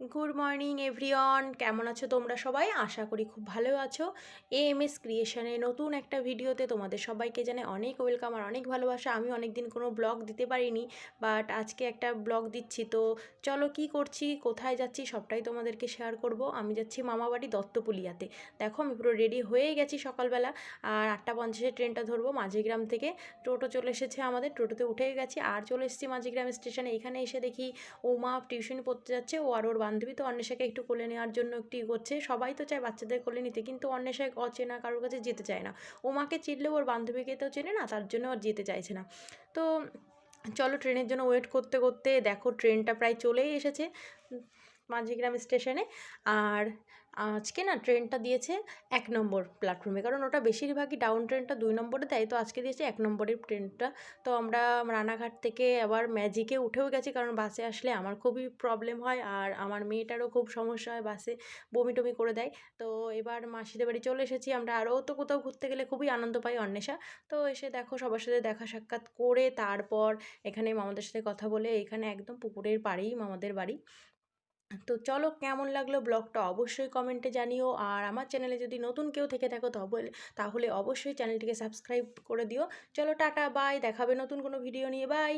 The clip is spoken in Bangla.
গুড মর্নিং এভরিওয়ান কেমন আছো তোমরা সবাই? আশা করি খুব ভালো আছো। এ এম এস ক্রিয়েশনে নতুন একটা ভিডিওতে তোমাদের সবাইকে জানে অনেক ওয়েলকাম আর অনেক ভালোবাসা। আমি অনেক দিন কোনো ব্লগ দিতে পারিনি বাট আজকে একটা ব্লগ দিচ্ছি। তো চলো কি করছি, কোথায় যাচ্ছি সবটাই তোমাদেরকে শেয়ার করব। আমি যাচ্ছি মামাবাড়ি দত্তপুলিয়াতে। দেখো, আমি পুরো রেডি হয়ে গেছি সকালবেলা। আর আটটা পঞ্চাশে ট্রেনটা ধরবো মাঝিগ্রাম থেকে। টোটো চলে এসেছে আমাদের, টোটোতে উঠে গেছি। আর চলে এসেছি মাঝিগ্রাম স্টেশনে এখানে এসে দেখি ও মা টিউশন পড়তে যাচ্ছে। ও আর ওর বান্ধবী তো অন্বেষাকে একটু কোলে নেওয়ার জন্য একটু করছে। সবাই তো চায় বাচ্চাদের কোলে নিতে, কিন্তু অন্বেষা অচেনা কারোর কাছে যেতে চায় না। ও মাকে চিনলেও ওর বান্ধবীকে তো চেনে না, তার জন্য ওর যেতে চাইছে না। তো চলো ট্রেনের জন্য ওয়েট করতে করতে দেখো ট্রেনটা প্রায় চলেই এসেছে। মাঝিগ্রাম স্টেশনে। আর আজকে না ট্রেনটা দিয়েছে এক নম্বর প্ল্যাটফর্মে কারণ ওটা বেশিরভাগই ডাউন ট্রেনটা দুই নম্বরে দেয়, তো আজকে দিয়েছে এক নম্বরের ট্রেনটা তো আমরা রানাঘাট থেকে আবার ম্যাজিকে উঠেও গেছি, কারণ বাসে আসলে আমার খুবই প্রবলেম হয় আর আমার মেয়েটারও খুব সমস্যা হয় বাসে, বমি টমি করে দেয়। তো এবার মাসিদের বাড়ি চলে এসেছি, আমরা আরও তো কোথাও ঘুরতে গেলে খুবই আনন্দ পাই অন্বেষা। তো এসে দেখো সবার সাথে দেখা সাক্ষাৎ করে তারপর এখানে মামাদের সাথে কথা বলে এখানে একদম পুকুরের পাড়েই মামাদের বাড়ি। তো চলো কেমন লাগল ব্লগটা অবশ্যই কমেন্টে জানিও। আর আমার চ্যানেলে যদি নতুন কেউ থেকে থাকো তবে তাহলে অবশ্যই চ্যানেলটিকে সাবস্ক্রাইব করে দিও। চলো টাটা, বাই, দেখাবে নতুন কোনো ভিডিও নিয়ে, বাই।